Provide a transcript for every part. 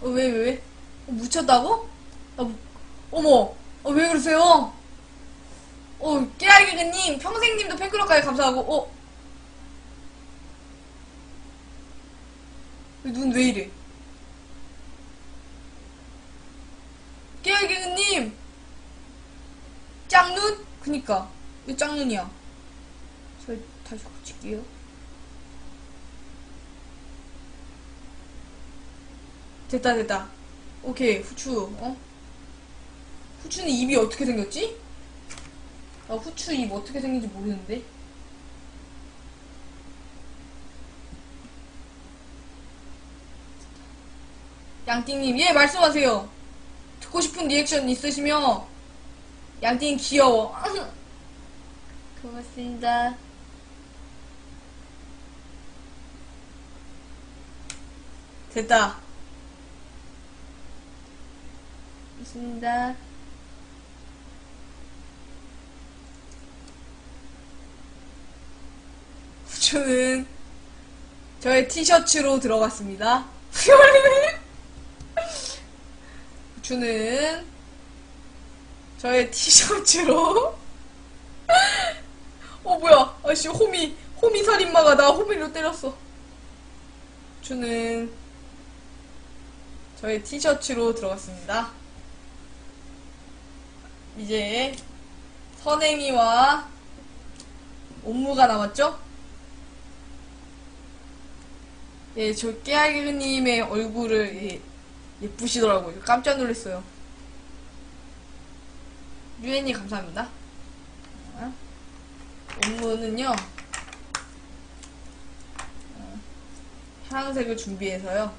어, 어, 왜, 왜, 왜? 어, 묻혔다고? 아, 무- 어머, 어, 왜 그러세요? 어, 깨알개그님, 평생님도 팬클럽까지 감사하고, 어? 눈 왜 이래? 깨알개그님! 짱눈? 그니까. 왜 짱눈이야? 저희 다시 고칠게요. 됐다, 됐다. 오케이, 후추, 어? 후추는 입이 어떻게 생겼지? 나 후추 입 어떻게 생긴지 모르는데. 양띵님, 예, 말씀하세요. 듣고 싶은 리액션 있으시면, 양띵 귀여워. 고맙습니다. 됐다. 있습니다. 후추는 저의 티셔츠로 들어갔습니다. 후추는 저의 티셔츠로 어 뭐야 아씨 호미 호미 살인마가 나 호미로 때렸어 후추는 저의 티셔츠로 들어갔습니다. 이제 선행이와 옴무가 남았죠? 예, 저 깨알님의 얼굴을 예, 예쁘시더라고요. 깜짝 놀랐어요. 유엔이 감사합니다. 어, 파란색을 준비해서요.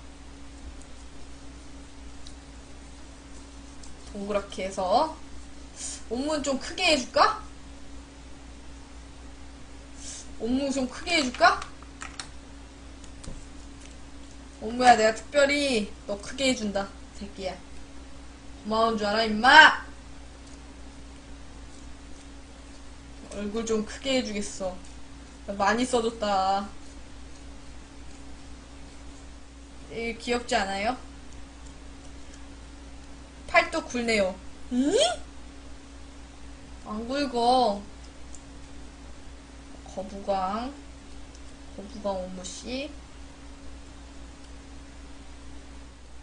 동그랗게 해서 옴무는 좀 크게 해줄까? 옴무 좀 크게 해줄까? 옴무야 내가 특별히 너 크게 해준다 새끼야 고마운 줄 알아 임마 얼굴 좀 크게 해주겠어 나 많이 써줬다 이 귀엽지 않아요? 팔도 굵네요 응? 안 굵어 거부광 거부광 옴무씨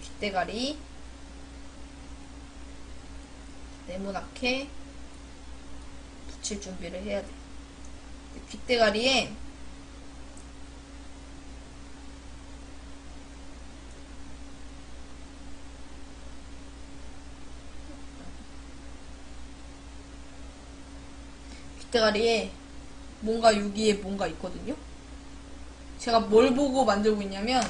빗대가리 네모나게 붙일 준비를 해야 돼. 빗대가리에 대가리에 뭔가 여기에 뭔가 있거든요 제가 뭘 보고 만들고 있냐면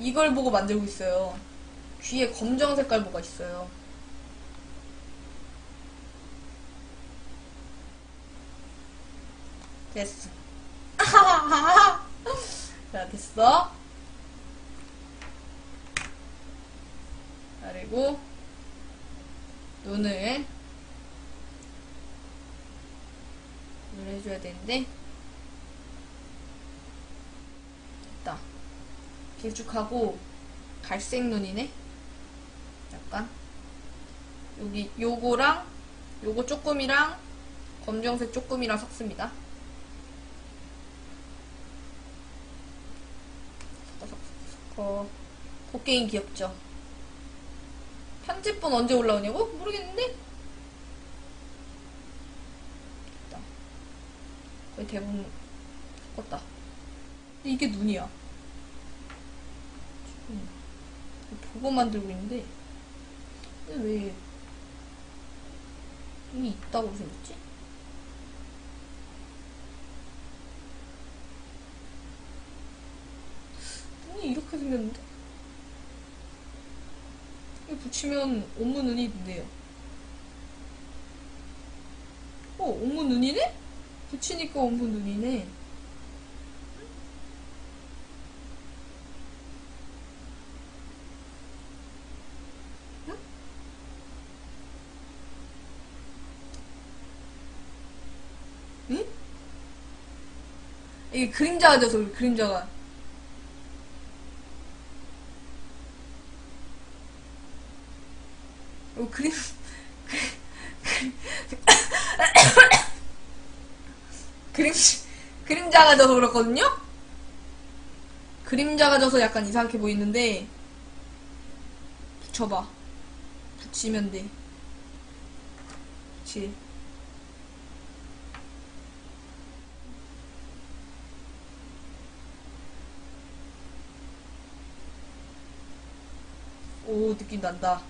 이걸 보고 만들고 있어요. 귀에 검정 색깔 뭐가 있어요. 됐어. 자, 됐어. 그리고 눈을 눈을 해줘야 되는데 됐다. 길쭉하고 갈색 눈이네. 약간 여기 요거랑 요거 조금이랑 검정색 조금이랑 섞습니다. 섞어. 곡괭이 귀엽죠? 편집본 언제 올라오냐고? 모르겠는데? 됐다. 거의 대부분 섞었다. 근데 이게 눈이야. 음, 보고 만들고 있는데 근데 왜 이미 있다고 생겼지? 눈이 이렇게 생겼는데? 이거 붙이면 옴무 눈이 된대요. 어, 옴무 눈이네? 붙이니까 옴무 눈이네. 응? 이게 그림자가 져서 그림자가. 그림 그림 그림자가 져서 그렇거든요. 그림자가 져서 약간 이상하게 보이는데 붙여봐. 붙이면 돼. 그치. 오, 느낌 난다.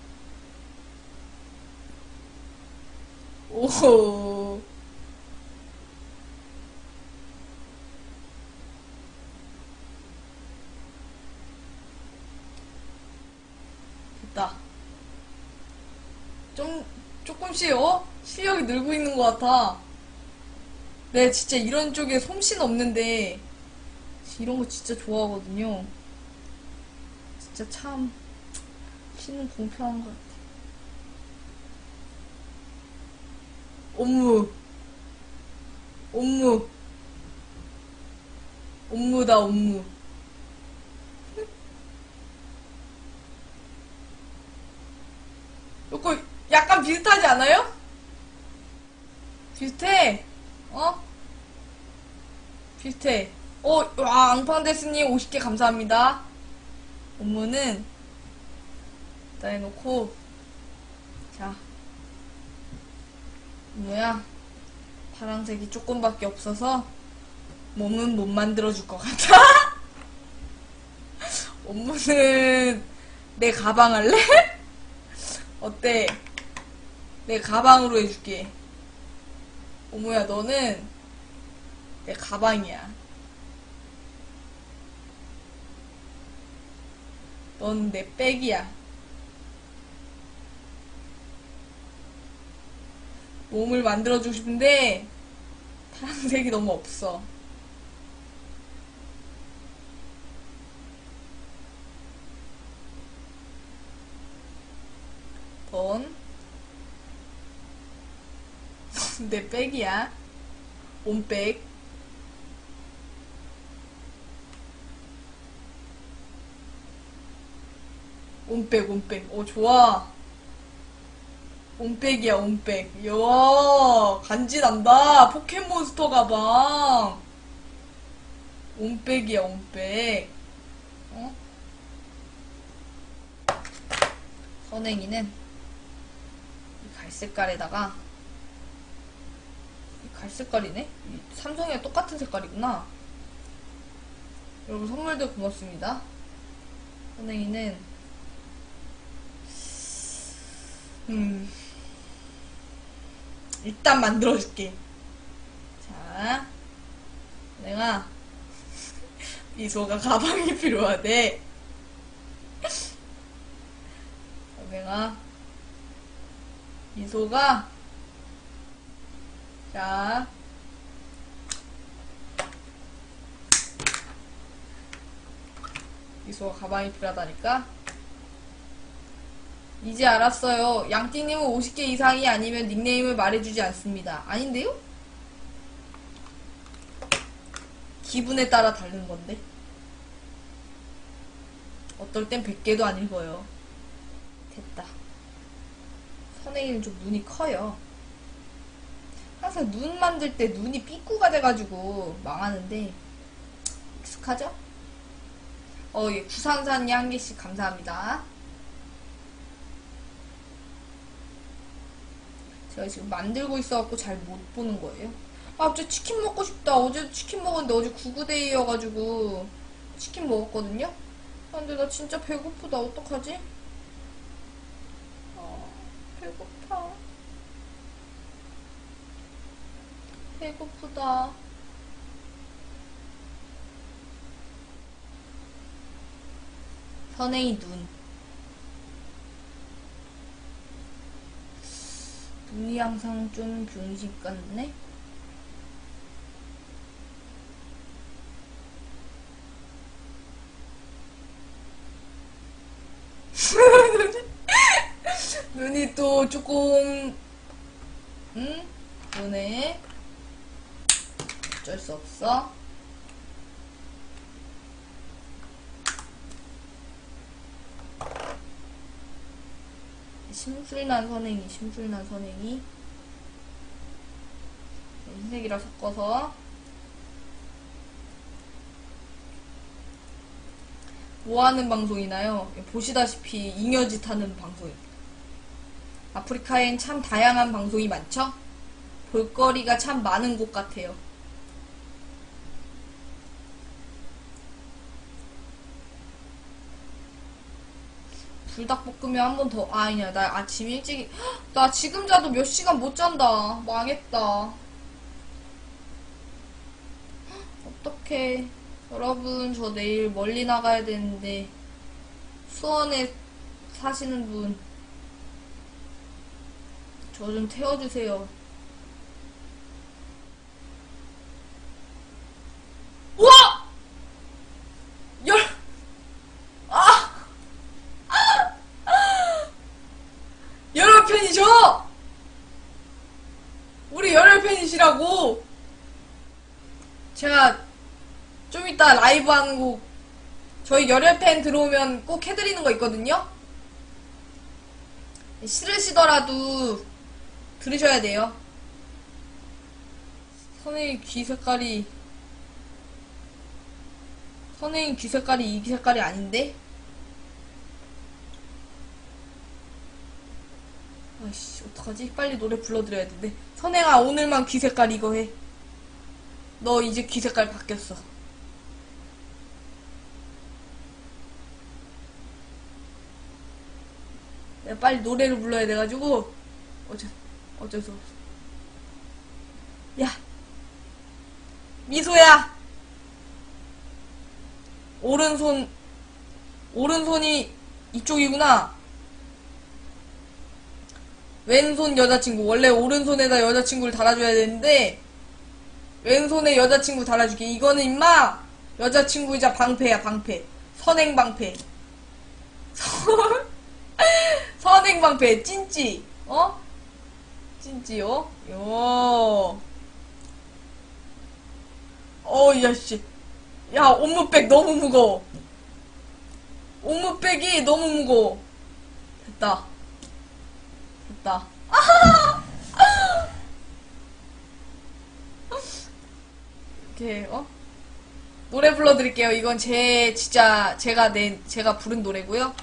오. 됐다. 좀, 조금씩, 어? 실력이 늘고 있는 것 같아. 네, 진짜 이런 쪽에 솜씨는 없는데, 이런 거 진짜 좋아하거든요. 진짜 참, 신은 공평한 것 같아. 업무. 업무. 업무다, 업무. 이거 약간 비슷하지 않아요? 비슷해. 어? 비슷해. 어, 와, 앙팡데스님 50개 감사합니다. 업무는 다 해놓고, 자. 뭐야? 파란색이 조금밖에 없어서 몸은 못 만들어줄 것 같아. 업무는 내 가방 할래? 어때? 내 가방으로 해줄게. 어머야, 너는 내 가방이야. 넌 내 백이야. 몸을 만들어주고 싶은데, 파란색이 너무 없어. 넌, 내 백이야. 온백. 온백, 온백. 오, 좋아. 온백이야, 온백. 이야, 간지난다. 포켓몬스터 가방. 온백이야, 온백. 어? 선행이는 이 갈색깔에다가 이 갈 색깔이네? 이 삼성이랑 똑같은 색깔이구나. 여러분 선물도 고맙습니다. 선행이는 음 일단 만들어줄게. 자, 내가 미소가 가방이 필요하대. 내가 미소가 자 미소가 가방이 필요하다니까 이제 알았어요 양띵님은 50개 이상이 아니면 닉네임을 말해주지 않습니다 아닌데요? 기분에 따라 다른 건데 어떨 땐 100개도 안 읽어요 됐다. 선행이는 좀 눈이 커요. 항상 눈 만들 때 눈이 삐꾸가 돼가지고 망하는데 익숙하죠? 어, 예, 구산산이 한 개씩 감사합니다. 제가 지금 만들고 있어갖고 잘 못 보는 거예요. 아, 갑자기 치킨 먹고 싶다. 어제도 치킨 먹었는데 어제 구구데이여가지고 치킨 먹었거든요? 아, 근데 나 진짜 배고프다. 어떡하지? 배고파. 배고프다. 선행이 눈. 눈이 항상 좀 병식 같네? 눈이 또 조금 응? 눈에 어쩔 수 없어 심술난 선행이, 심술난 선행이. 흰색이랑 섞어서. 뭐 하는 방송이나요? 보시다시피 잉여짓 하는 방송입니다. 아프리카엔 참 다양한 방송이 많죠? 볼거리가 참 많은 곳 같아요. 불닭볶음면 한 번 더, 아, 아니야. 나 아침 일찍, 헉, 나 지금 자도 몇 시간 못 잔다. 망했다. 헉, 어떡해. 여러분, 저 내일 멀리 나가야 되는데, 수원에 사시는 분, 저 좀 태워주세요. 우와! 열, 아! 열혈 팬이죠? 우리 팬이시라고! 제가 좀 이따 라이브 하는 곡, 저희 열혈 팬 들어오면 꼭 해드리는 거 있거든요? 싫으시더라도 들으셔야 돼요. 선생님 귀 색깔이, 선생님 귀 색깔이 이 색깔이 아닌데? 아이씨, 어떡하지? 빨리 노래 불러드려야 되는데. 선행아, 오늘만 귀 색깔 이거 해. 너 이제 귀 색깔 바뀌었어. 내가 빨리 노래를 불러야 돼가지고, 어쩔, 어쩔 수 없어. 야! 미소야! 오른손, 오른손이 이쪽이구나. 왼손 여자친구. 원래 오른손에다 여자친구를 달아줘야 되는데, 왼손에 여자친구 달아줄게. 이거는 임마! 여자친구이자 방패야, 방패. 선행방패. 선, 선행방패, 찐찌. 어? 찐찌요? 요. 어, 야, 씨. 야, 옷무백 너무 무거워. 옷무백이 너무 무거워. 됐다. 됐다. 이렇게 어 노래 불러드릴게요. 이건 제 진짜 제가 낸 제가 부른 노래고요.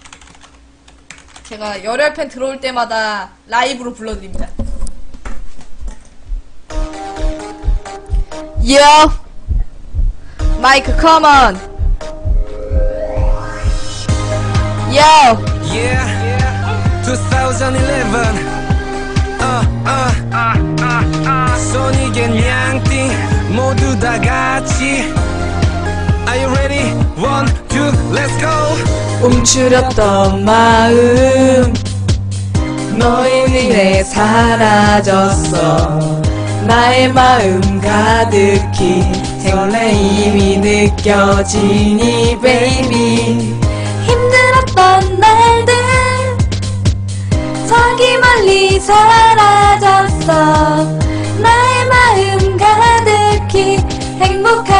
제가 열혈 팬 들어올 때마다 라이브로 불러드립니다. Yo, 마이크 come on. Yeah, 2011. 움츠렸던 마음. 너의 눈에 사라졌어. 나의 마음 가득히 설레임이 느껴지니 baby. 힘들었던 날들. 저기 멀리 사라졌어. 나의 마음 가득히 행복한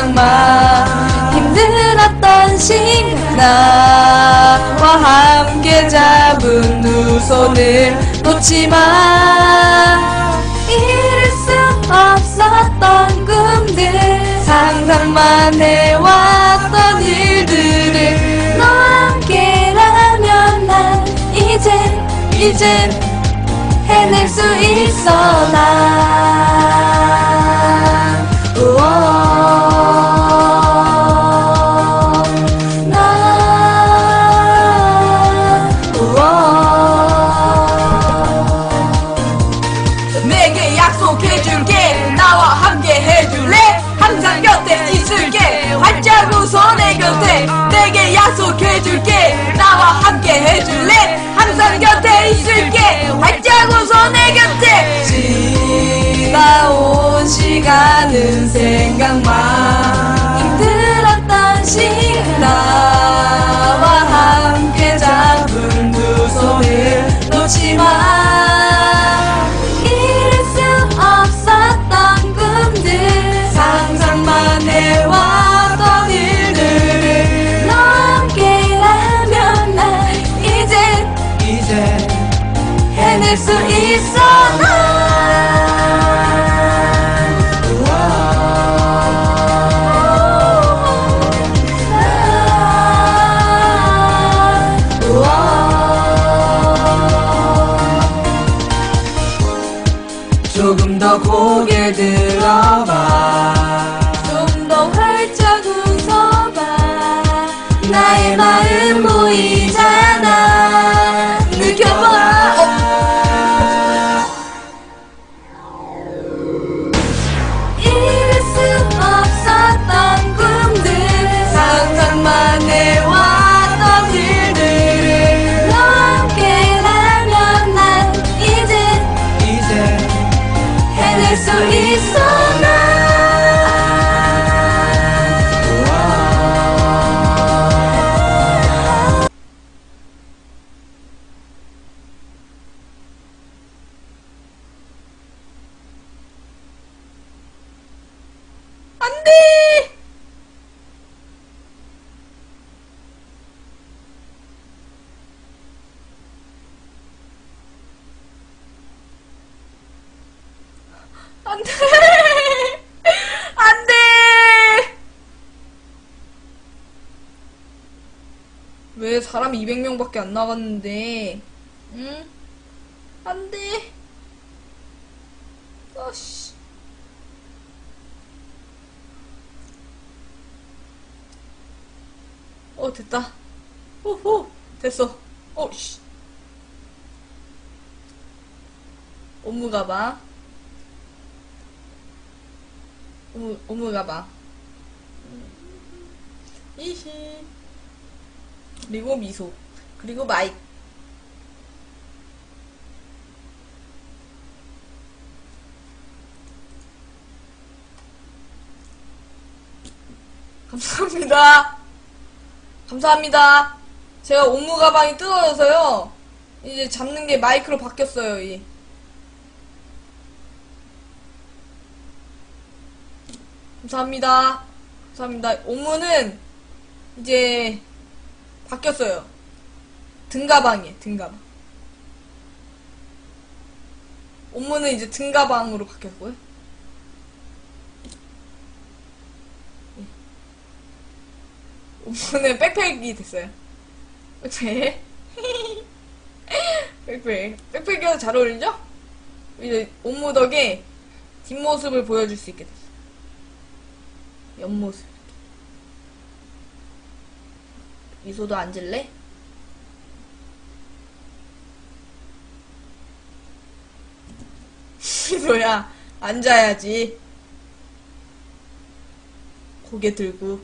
생각만 힘들었던 시간 나와 함께 잡은 두 손을 놓지마 이룰 수 없었던 꿈들 상상만 해왔던 일들을 너와 함께라면 난 이젠 이젠 해낼 수 있어 난 활짝 웃어 내 곁에 지나온 시간은 생각만. 힘들었던 시간 사람 200명밖에 안 나갔는데? 응? 안 돼! 아씨. 어 됐다 호호 됐어 어씨 오무 가봐 오무 오무 가봐 이히 그리고 미소 그리고 마이크 감사합니다. 감사합니다. 제가 옥무 가방이 뜯어져서요. 이제 잡는 게 마이크로 바뀌었어요. 이. 감사합니다. 감사합니다. 옥무는 이제 바뀌었어요. 등가방이에요. 등가방. 옥무는 이제 등가방으로 바뀌었고요. 옥무는 백팩이 됐어요. 백팩. 백팩. 백팩이 잘 어울리죠? 이제 옥무 덕에 뒷모습을 보여줄 수 있게 됐어요. 옆모습. 미소도 앉을래? 미소야, 앉아야지. 고개 들고.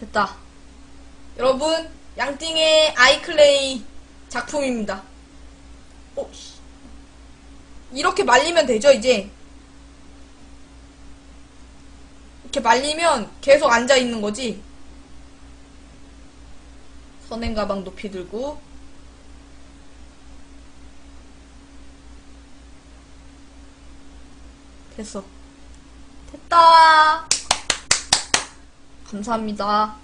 됐다. 여러분, 양띵의 아이클레이 작품입니다. 오, 씨. 이렇게 말리면 되죠 이제? 이렇게 말리면 계속 앉아있는 거지? 선행 가방 높이 들고. 됐어. 됐다. 감사합니다.